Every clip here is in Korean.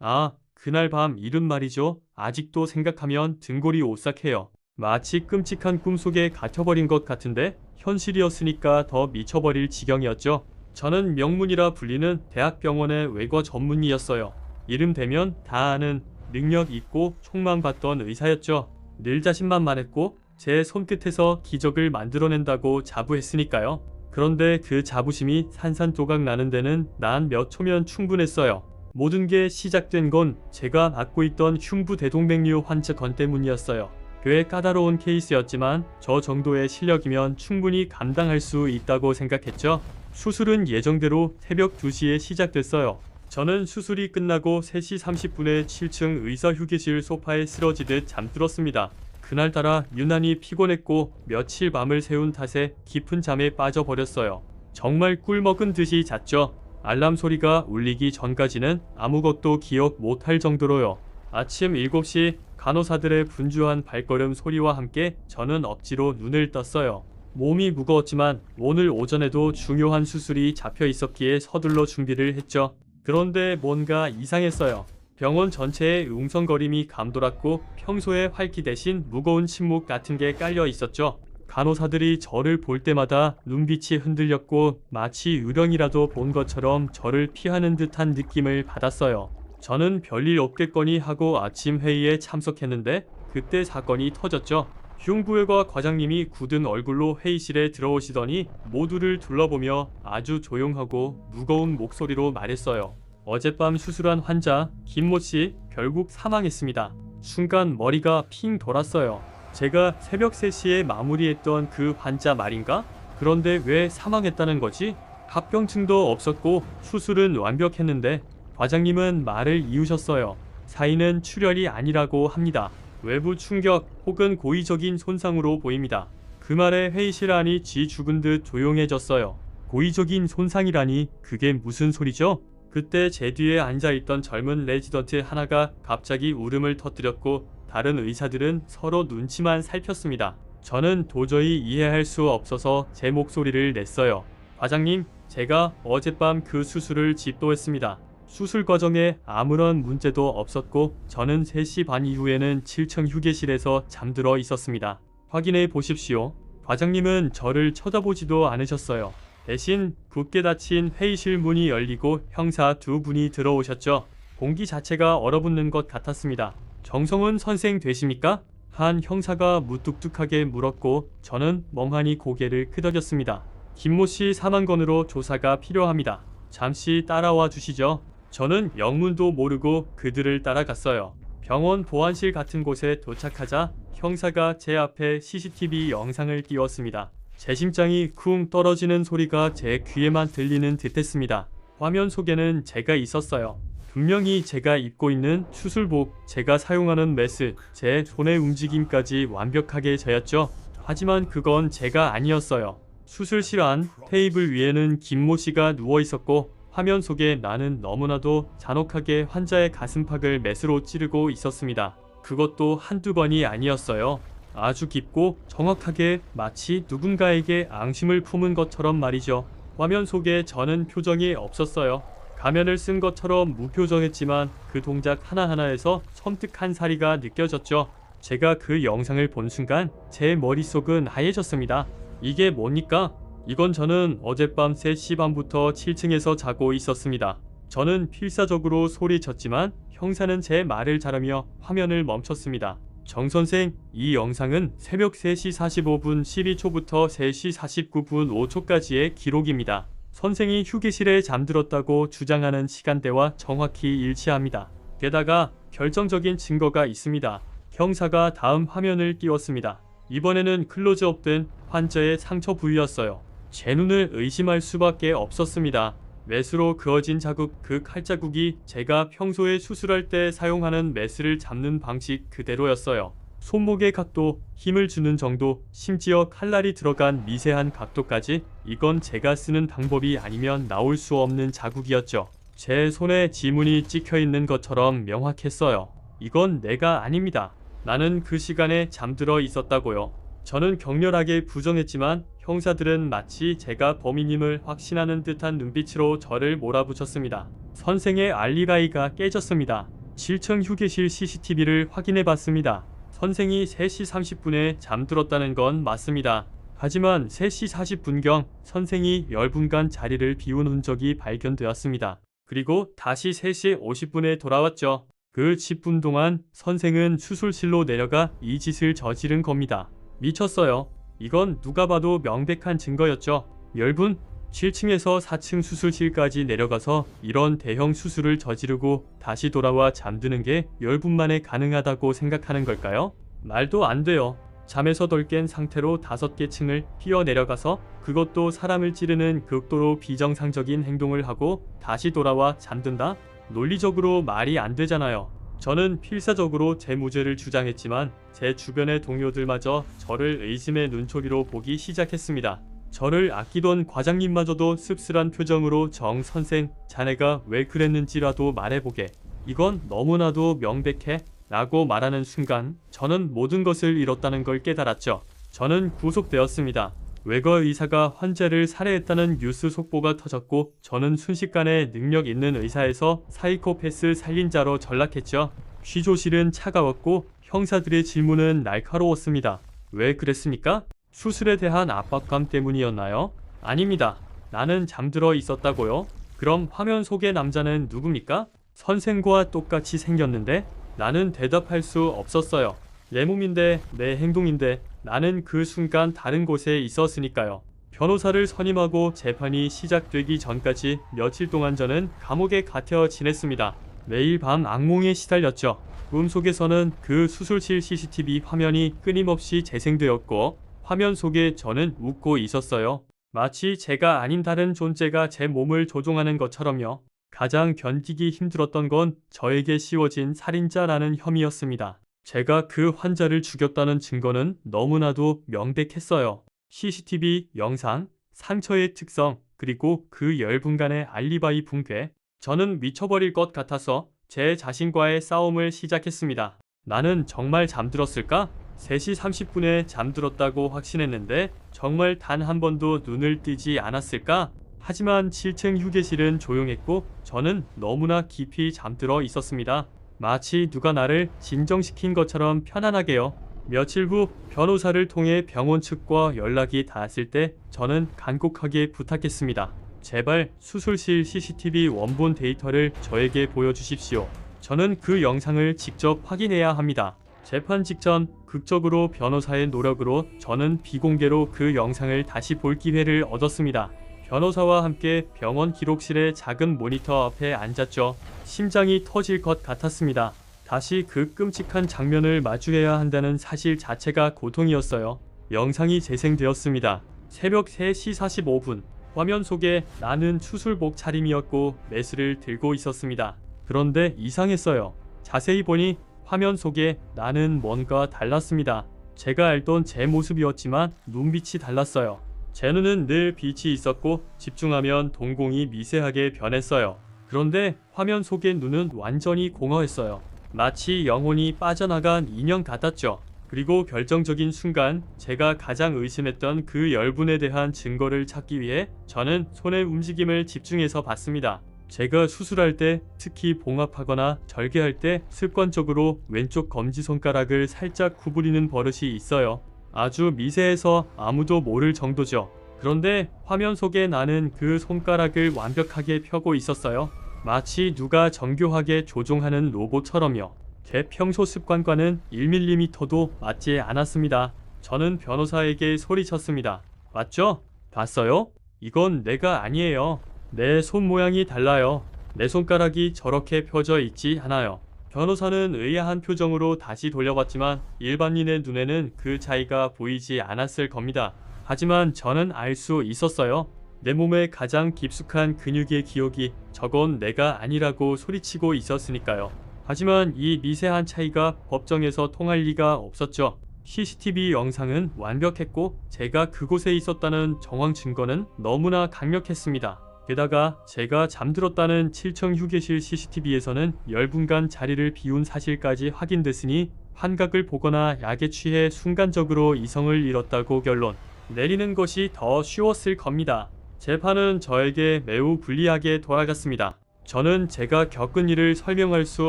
아, 그날 밤 일은 말이죠. 아직도 생각하면 등골이 오싹해요. 마치 끔찍한 꿈속에 갇혀버린 것 같은데 현실이었으니까 더 미쳐버릴 지경이었죠. 저는 명문이라 불리는 대학병원의 외과 전문의였어요. 이름 되면 다 아는 능력 있고 촉망받던 의사였죠. 늘 자신만만했고 제 손끝에서 기적을 만들어낸다고 자부했으니까요. 그런데 그 자부심이 산산조각 나는 데는 난 몇 초면 충분했어요. 모든 게 시작된 건 제가 맡고 있던 흉부 대동맥류 환자 건 때문이었어요. 꽤 까다로운 케이스였지만 저 정도의 실력이면 충분히 감당할 수 있다고 생각했죠. 수술은 예정대로 새벽 2시에 시작됐어요. 저는 수술이 끝나고 3시 30분에 7층 의사 휴게실 소파에 쓰러지듯 잠들었습니다. 그날따라 유난히 피곤했고 며칠 밤을 새운 탓에 깊은 잠에 빠져버렸어요. 정말 꿀 먹은 듯이 잤죠. 알람 소리가 울리기 전까지는 아무것도 기억 못할 정도로요. 아침 7시 간호사들의 분주한 발걸음 소리와 함께 저는 억지로 눈을 떴어요. 몸이 무거웠지만 오늘 오전에도 중요한 수술이 잡혀 있었기에 서둘러 준비를 했죠. 그런데 뭔가 이상했어요. 병원 전체에 웅성거림이 감돌았고 평소에 활기 대신 무거운 침묵 같은 게 깔려 있었죠. 간호사들이 저를 볼 때마다 눈빛이 흔들렸고 마치 유령이라도 본 것처럼 저를 피하는 듯한 느낌을 받았어요. 저는 별일 없겠거니 하고 아침 회의에 참석했는데 그때 사건이 터졌죠. 흉부외과 과장님이 굳은 얼굴로 회의실에 들어오시더니 모두를 둘러보며 아주 조용하고 무거운 목소리로 말했어요. 어젯밤 수술한 환자 김모 씨 결국 사망했습니다. 순간 머리가 핑 돌았어요. 제가 새벽 3시에 마무리했던 그 환자 말인가? 그런데 왜 사망했다는 거지? 합병증도 없었고 수술은 완벽했는데 과장님은 말을 이으셨어요. 사인은 출혈이 아니라고 합니다. 외부 충격 혹은 고의적인 손상으로 보입니다. 그 말에 회의실 안이 쥐 죽은 듯 조용해졌어요. 고의적인 손상이라니 그게 무슨 소리죠? 그때 제 뒤에 앉아있던 젊은 레지던트 하나가 갑자기 울음을 터뜨렸고 다른 의사들은 서로 눈치만 살폈습니다. 저는 도저히 이해할 수 없어서 제 목소리를 냈어요. 과장님, 제가 어젯밤 그 수술을 집도했습니다. 수술 과정에 아무런 문제도 없었고 저는 3시 반 이후에는 7층 휴게실에서 잠들어 있었습니다. 확인해 보십시오. 과장님은 저를 쳐다보지도 않으셨어요. 대신 굳게 닫힌 회의실 문이 열리고 형사 두 분이 들어오셨죠. 공기 자체가 얼어붙는 것 같았습니다. 정성훈 선생 되십니까? 한 형사가 무뚝뚝하게 물었고 저는 멍하니 고개를 끄덕였습니다. 김모 씨 사망 건으로 조사가 필요합니다. 잠시 따라와 주시죠. 저는 영문도 모르고 그들을 따라갔어요. 병원 보안실 같은 곳에 도착하자 형사가 제 앞에 CCTV 영상을 띄웠습니다. 제 심장이 쿵 떨어지는 소리가 제 귀에만 들리는 듯했습니다. 화면 속에는 제가 있었어요. 분명히 제가 입고 있는 수술복, 제가 사용하는 메스, 제 손의 움직임까지 완벽하게 저였죠. 하지만 그건 제가 아니었어요. 수술실 안 테이블 위에는 김모 씨가 누워 있었고 화면 속에 나는 너무나도 잔혹하게 환자의 가슴팍을 메스로 찌르고 있었습니다. 그것도 한두 번이 아니었어요. 아주 깊고 정확하게 마치 누군가에게 앙심을 품은 것처럼 말이죠. 화면 속에 저는 표정이 없었어요. 가면을 쓴 것처럼 무표정했지만 그 동작 하나하나에서 섬뜩한 사리가 느껴졌죠. 제가 그 영상을 본 순간 제 머릿속은 하얘졌습니다. 이게 뭡니까? 이건 저는 어젯밤 3시 반부터 7층에서 자고 있었습니다. 저는 필사적으로 소리쳤지만 형사는 제 말을 자르며 화면을 멈췄습니다. 정 선생, 이 영상은 새벽 3시 45분 12초부터 3시 49분 5초까지의 기록입니다. 선생이 휴게실에 잠들었다고 주장하는 시간대와 정확히 일치합니다. 게다가 결정적인 증거가 있습니다. 형사가 다음 화면을 띄웠습니다. 이번에는 클로즈업된 환자의 상처 부위였어요. 제 눈을 의심할 수밖에 없었습니다. 메스로 그어진 자국, 그 칼자국이 제가 평소에 수술할 때 사용하는 메스를 잡는 방식 그대로였어요. 손목의 각도, 힘을 주는 정도, 심지어 칼날이 들어간 미세한 각도까지 이건 제가 쓰는 방법이 아니면 나올 수 없는 자국이었죠. 제 손에 지문이 찍혀 있는 것처럼 명확했어요. 이건 내가 아닙니다. 나는 그 시간에 잠들어 있었다고요. 저는 격렬하게 부정했지만 형사들은 마치 제가 범인임을 확신하는 듯한 눈빛으로 저를 몰아붙였습니다. 선생의 알리바이가 깨졌습니다. 7층 휴게실 CCTV를 확인해 봤습니다. 선생이 3시 30분에 잠들었다는 건 맞습니다. 하지만 3시 40분경 선생이 10분간 자리를 비운 흔적이 발견되었습니다. 그리고 다시 3시 50분에 돌아왔죠. 그 10분 동안 선생은 수술실로 내려가 이 짓을 저지른 겁니다. 미쳤어요. 이건 누가 봐도 명백한 증거였죠. 10분? 7층에서 4층 수술실까지 내려가서 이런 대형 수술을 저지르고 다시 돌아와 잠드는 게 10분 만에 가능하다고 생각하는 걸까요? 말도 안 돼요. 잠에서 덜 깬 상태로 다섯 개 층을 뛰어 내려가서 그것도 사람을 찌르는 극도로 비정상적인 행동을 하고 다시 돌아와 잠든다? 논리적으로 말이 안 되잖아요. 저는 필사적으로 제 무죄를 주장했지만 제 주변의 동료들마저 저를 의심의 눈초리로 보기 시작했습니다. 저를 아끼던 과장님마저도 씁쓸한 표정으로 정 선생 자네가 왜 그랬는지라도 말해보게. 이건 너무나도 명백해 라고 말하는 순간 저는 모든 것을 잃었다는 걸 깨달았죠. 저는 구속되었습니다. 외거 의사가 환자를 살해했다는 뉴스 속보가 터졌고 저는 순식간에 능력 있는 의사에서 사이코패스 살인자로 전락했죠. 취조실은 차가웠고 형사들의 질문은 날카로웠습니다. 왜 그랬습니까? 수술에 대한 압박감 때문이었나요? 아닙니다. 나는 잠들어 있었다고요. 그럼 화면 속의 남자는 누굽니까? 선생과 똑같이 생겼는데 나는 대답할 수 없었어요. 내 몸인데 내 행동인데 나는 그 순간 다른 곳에 있었으니까요. 변호사를 선임하고 재판이 시작되기 전까지 며칠 동안 저는 감옥에 갇혀 지냈습니다. 매일 밤 악몽에 시달렸죠. 꿈속에서는 그 수술실 CCTV 화면이 끊임없이 재생되었고 화면 속에 저는 웃고 있었어요. 마치 제가 아닌 다른 존재가 제 몸을 조종하는 것처럼요. 가장 견디기 힘들었던 건 저에게 씌워진 살인자라는 혐의였습니다. 제가 그 환자를 죽였다는 증거는 너무나도 명백했어요. CCTV 영상, 상처의 특성, 그리고 그 10분간의 알리바이 붕괴. 저는 미쳐버릴 것 같아서 제 자신과의 싸움을 시작했습니다. 나는 정말 잠들었을까? 3시 30분에 잠들었다고 확신했는데 정말 단 한 번도 눈을 뜨지 않았을까? 하지만 7층 휴게실은 조용했고 저는 너무나 깊이 잠들어 있었습니다. 마치 누가 나를 진정시킨 것처럼 편안하게요. 며칠 후 변호사를 통해 병원 측과 연락이 닿았을 때 저는 간곡하게 부탁했습니다. 제발 수술실 CCTV 원본 데이터를 저에게 보여주십시오. 저는 그 영상을 직접 확인해야 합니다. 재판 직전 극적으로 변호사의 노력으로 저는 비공개로 그 영상을 다시 볼 기회를 얻었습니다. 변호사와 함께 병원 기록실의 작은 모니터 앞에 앉았죠. 심장이 터질 것 같았습니다. 다시 그 끔찍한 장면을 마주해야 한다는 사실 자체가 고통이었어요. 영상이 재생되었습니다. 새벽 3시 45분. 화면 속에 나는 수술복 차림이었고 매스를 들고 있었습니다. 그런데 이상했어요. 자세히 보니 화면 속에 나는 뭔가 달랐습니다. 제가 알던 제 모습이었지만 눈빛이 달랐어요. 제 눈은 늘 빛이 있었고 집중하면 동공이 미세하게 변했어요. 그런데 화면 속의 눈은 완전히 공허했어요. 마치 영혼이 빠져나간 인형 같았죠. 그리고 결정적인 순간 제가 가장 의심했던 그 열분에 대한 증거를 찾기 위해 저는 손의 움직임을 집중해서 봤습니다. 제가 수술할 때 특히 봉합하거나 절개할 때 습관적으로 왼쪽 검지손가락을 살짝 구부리는 버릇이 있어요. 아주 미세해서 아무도 모를 정도죠. 그런데 화면 속에 나는 그 손가락을 완벽하게 펴고 있었어요. 마치 누가 정교하게 조종하는 로봇처럼요. 제 평소 습관과는 1mm도 맞지 않았습니다. 저는 변호사에게 소리쳤습니다. 맞죠? 봤어요? 이건 내가 아니에요. 내 손 모양이 달라요. 내 손가락이 저렇게 펴져 있지 않아요. 변호사는 의아한 표정으로 다시 돌려봤지만 일반인의 눈에는 그 차이가 보이지 않았을 겁니다. 하지만 저는 알 수 있었어요. 내 몸의 가장 깊숙한 근육의 기억이 저건 내가 아니라고 소리치고 있었으니까요. 하지만 이 미세한 차이가 법정에서 통할 리가 없었죠. CCTV 영상은 완벽했고 제가 그곳에 있었다는 정황 증거는 너무나 강력했습니다. 게다가 제가 잠들었다는 7층 휴게실 CCTV에서는 10분간 자리를 비운 사실까지 확인됐으니 환각을 보거나 약에 취해 순간적으로 이성을 잃었다고 결론. 내리는 것이 더 쉬웠을 겁니다. 재판은 저에게 매우 불리하게 돌아갔습니다. 저는 제가 겪은 일을 설명할 수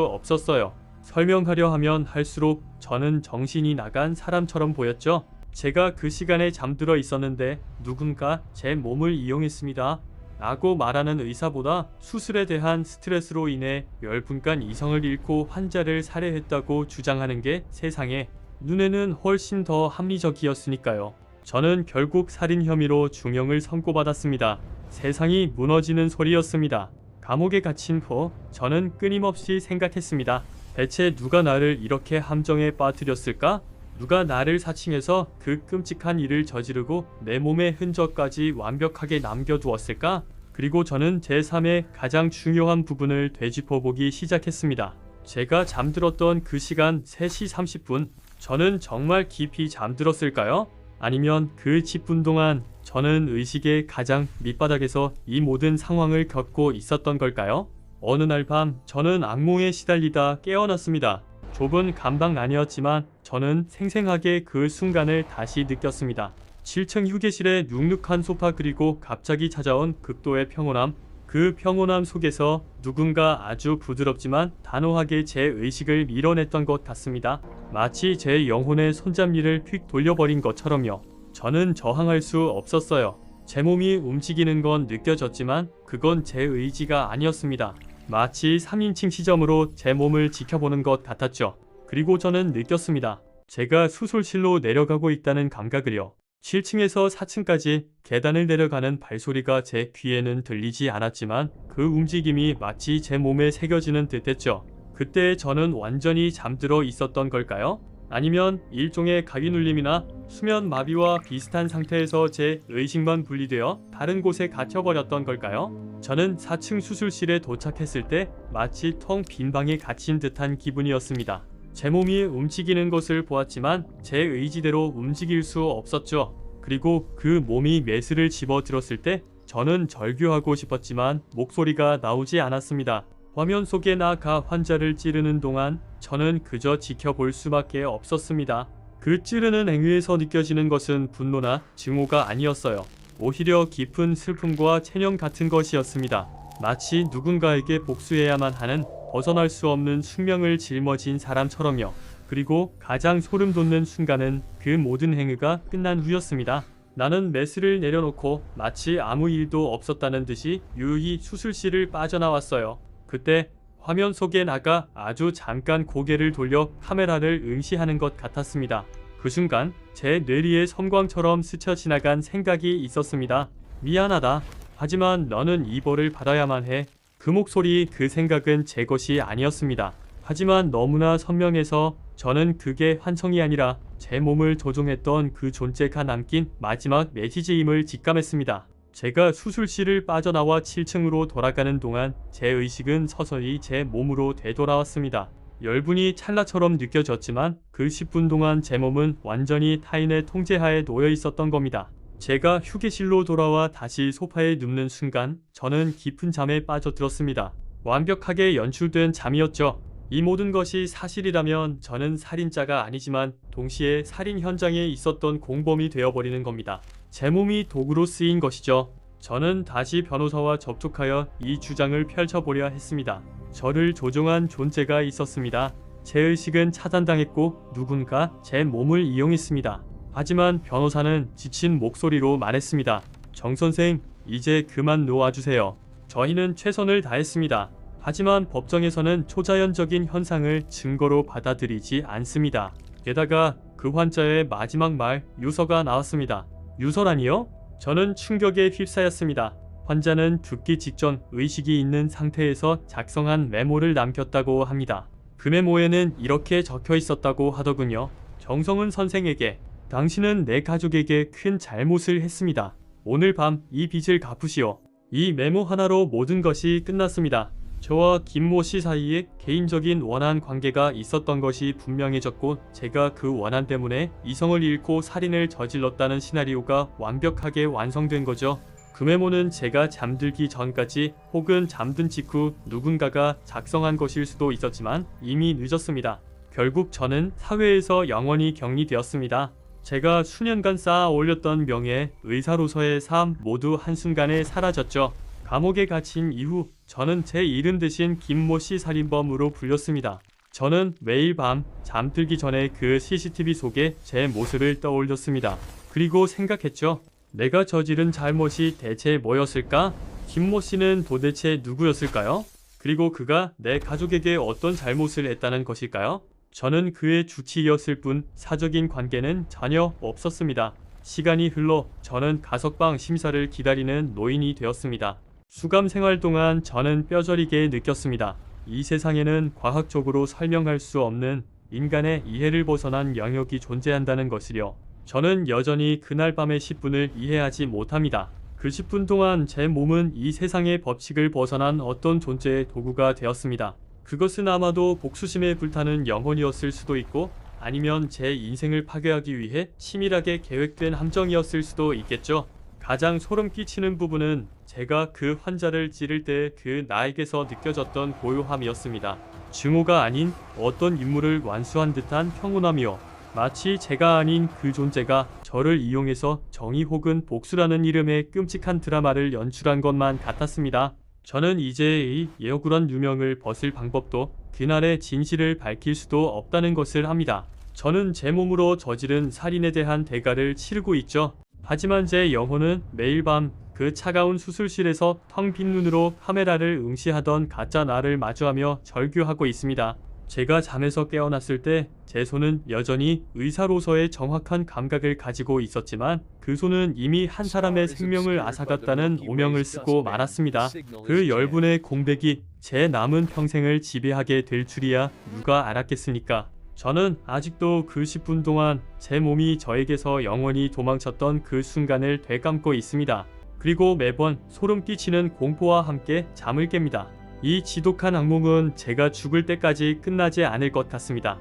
없었어요. 설명하려 하면 할수록 저는 정신이 나간 사람처럼 보였죠. 제가 그 시간에 잠들어 있었는데 누군가 제 몸을 이용했습니다. 라고 말하는 의사보다 수술에 대한 스트레스로 인해 열분간 이성을 잃고 환자를 살해했다고 주장하는 게 세상에 눈에는 훨씬 더 합리적이었으니까요. 저는 결국 살인 혐의로 중형을 선고받았습니다. 세상이 무너지는 소리였습니다. 감옥에 갇힌 후 저는 끊임없이 생각했습니다. 대체 누가 나를 이렇게 함정에 빠뜨렸을까? 누가 나를 사칭해서 그 끔찍한 일을 저지르고 내 몸의 흔적까지 완벽하게 남겨두었을까? 그리고 저는 제 삶의 가장 중요한 부분을 되짚어보기 시작했습니다. 제가 잠들었던 그 시간 3시 30분, 저는 정말 깊이 잠들었을까요? 아니면 그 10분 동안 저는 의식의 가장 밑바닥에서 이 모든 상황을 겪고 있었던 걸까요? 어느 날 밤 저는 악몽에 시달리다 깨어났습니다. 좁은 감방란이었지만 저는 생생하게 그 순간을 다시 느꼈습니다. 7층 휴게실에 눅눅한 소파 그리고 갑자기 찾아온 극도의 평온함. 그 평온함 속에서 누군가 아주 부드럽지만 단호하게 제 의식을 밀어냈던 것 같습니다. 마치 제 영혼의 손잡이를 휙 돌려버린 것처럼요. 저는 저항할 수 없었어요. 제 몸이 움직이는 건 느껴졌지만 그건 제 의지가 아니었습니다. 마치 3인칭 시점으로 제 몸을 지켜보는 것 같았죠. 그리고 저는 느꼈습니다. 제가 수술실로 내려가고 있다는 감각을요. 7층에서 4층까지 계단을 내려가는 발소리가 제 귀에는 들리지 않았지만 그 움직임이 마치 제 몸에 새겨지는 듯했죠. 그때 저는 완전히 잠들어 있었던 걸까요? 아니면 일종의 가위 눌림이나 수면 마비와 비슷한 상태에서 제 의식만 분리되어 다른 곳에 갇혀버렸던 걸까요? 저는 4층 수술실에 도착했을 때 마치 텅 빈 방에 갇힌 듯한 기분이었습니다. 제 몸이 움직이는 것을 보았지만 제 의지대로 움직일 수 없었죠. 그리고 그 몸이 메스를 집어 들었을 때 저는 절규하고 싶었지만 목소리가 나오지 않았습니다. 화면 속에 나가 환자를 찌르는 동안 저는 그저 지켜볼 수밖에 없었습니다. 그 찌르는 행위에서 느껴지는 것은 분노나 증오가 아니었어요. 오히려 깊은 슬픔과 체념 같은 것이었습니다. 마치 누군가에게 복수해야만 하는 벗어날 수 없는 숙명을 짊어진 사람처럼요. 그리고 가장 소름 돋는 순간은 그 모든 행위가 끝난 후였습니다. 나는 메스를 내려놓고 마치 아무 일도 없었다는 듯이 유유히 수술실을 빠져나왔어요. 그때 화면 속에 나가 아주 잠깐 고개를 돌려 카메라를 응시하는 것 같았습니다. 그 순간 제 뇌리에 섬광처럼 스쳐 지나간 생각이 있었습니다. 미안하다. 하지만 너는 이 벌을 받아야만 해. 그 목소리, 그 생각은 제 것이 아니었습니다. 하지만 너무나 선명해서 저는 그게 환청이 아니라 제 몸을 조종했던 그 존재가 남긴 마지막 메시지임을 직감했습니다. 제가 수술실을 빠져나와 7층으로 돌아가는 동안 제 의식은 서서히 제 몸으로 되돌아왔습니다. 열분이 찰나처럼 느껴졌지만 그 10분 동안 제 몸은 완전히 타인의 통제하에 놓여 있었던 겁니다. 제가 휴게실로 돌아와 다시 소파에 눕는 순간 저는 깊은 잠에 빠져들었습니다. 완벽하게 연출된 잠이었죠. 이 모든 것이 사실이라면 저는 살인자가 아니지만 동시에 살인 현장에 있었던 공범이 되어버리는 겁니다. 제 몸이 도구로 쓰인 것이죠. 저는 다시 변호사와 접촉하여 이 주장을 펼쳐보려 했습니다. 저를 조종한 존재가 있었습니다. 제 의식은 차단당했고 누군가 제 몸을 이용했습니다. 하지만 변호사는 지친 목소리로 말했습니다. 정 선생, 이제 그만 놓아주세요. 저희는 최선을 다했습니다. 하지만 법정에서는 초자연적인 현상을 증거로 받아들이지 않습니다. 게다가 그 환자의 마지막 말 유서가 나왔습니다. 유서라니요? 저는 충격에 휩싸였습니다. 환자는 죽기 직전 의식이 있는 상태에서 작성한 메모를 남겼다고 합니다. 그 메모에는 이렇게 적혀 있었다고 하더군요. 정성은 선생에게 당신은 내 가족에게 큰 잘못을 했습니다. 오늘 밤 이 빚을 갚으시오. 이 메모 하나로 모든 것이 끝났습니다. 저와 김모 씨 사이에 개인적인 원한 관계가 있었던 것이 분명해졌고 제가 그 원한 때문에 이성을 잃고 살인을 저질렀다는 시나리오가 완벽하게 완성된 거죠. 그 메모는 제가 잠들기 전까지 혹은 잠든 직후 누군가가 작성한 것일 수도 있었지만 이미 늦었습니다. 결국 저는 사회에서 영원히 격리되었습니다. 제가 수년간 쌓아 올렸던 명예, 의사로서의 삶 모두 한순간에 사라졌죠. 감옥에 갇힌 이후 저는 제 이름 대신 김모 씨 살인범으로 불렸습니다. 저는 매일 밤 잠들기 전에 그 CCTV 속에 제 모습을 떠올렸습니다. 그리고 생각했죠. 내가 저지른 잘못이 대체 뭐였을까? 김모 씨는 도대체 누구였을까요? 그리고 그가 내 가족에게 어떤 잘못을 했다는 것일까요? 저는 그의 주치의였을 뿐 사적인 관계는 전혀 없었습니다. 시간이 흘러 저는 가석방 심사를 기다리는 노인이 되었습니다. 수감 생활 동안 저는 뼈저리게 느꼈습니다. 이 세상에는 과학적으로 설명할 수 없는 인간의 이해를 벗어난 영역이 존재한다는 것이려. 저는 여전히 그날 밤의 10분을 이해하지 못합니다. 그 10분 동안 제 몸은 이 세상의 법칙을 벗어난 어떤 존재의 도구가 되었습니다. 그것은 아마도 복수심에 불타는 영혼이었을 수도 있고 아니면 제 인생을 파괴하기 위해 치밀하게 계획된 함정이었을 수도 있겠죠. 가장 소름 끼치는 부분은 제가 그 환자를 찌를 때 그 나에게서 느껴졌던 고요함이었습니다. 증오가 아닌 어떤 임무를 완수한 듯한 평온함이요. 마치 제가 아닌 그 존재가 저를 이용해서 정의 혹은 복수라는 이름의 끔찍한 드라마를 연출한 것만 같았습니다. 저는 이제 이 예어구란 유명을 벗을 방법도 그날의 진실을 밝힐 수도 없다는 것을 합니다. 저는 제 몸으로 저지른 살인에 대한 대가를 치르고 있죠. 하지만 제 영혼은 매일 밤 그 차가운 수술실에서 텅 빈 눈으로 카메라를 응시하던 가짜 나를 마주하며 절규하고 있습니다. 제가 잠에서 깨어났을 때 제 손은 여전히 의사로서의 정확한 감각을 가지고 있었지만 그 손은 이미 한 사람의 생명을 앗아갔다는 오명을 쓰고 말았습니다. 그 열분의 공백이 제 남은 평생을 지배하게 될 줄이야 누가 알았겠습니까? 저는 아직도 그 10분 동안 제 몸이 저에게서 영원히 도망쳤던 그 순간을 되감고 있습니다. 그리고 매번 소름 끼치는 공포와 함께 잠을 깹니다. 이 지독한 악몽은 제가 죽을 때까지 끝나지 않을 것 같습니다.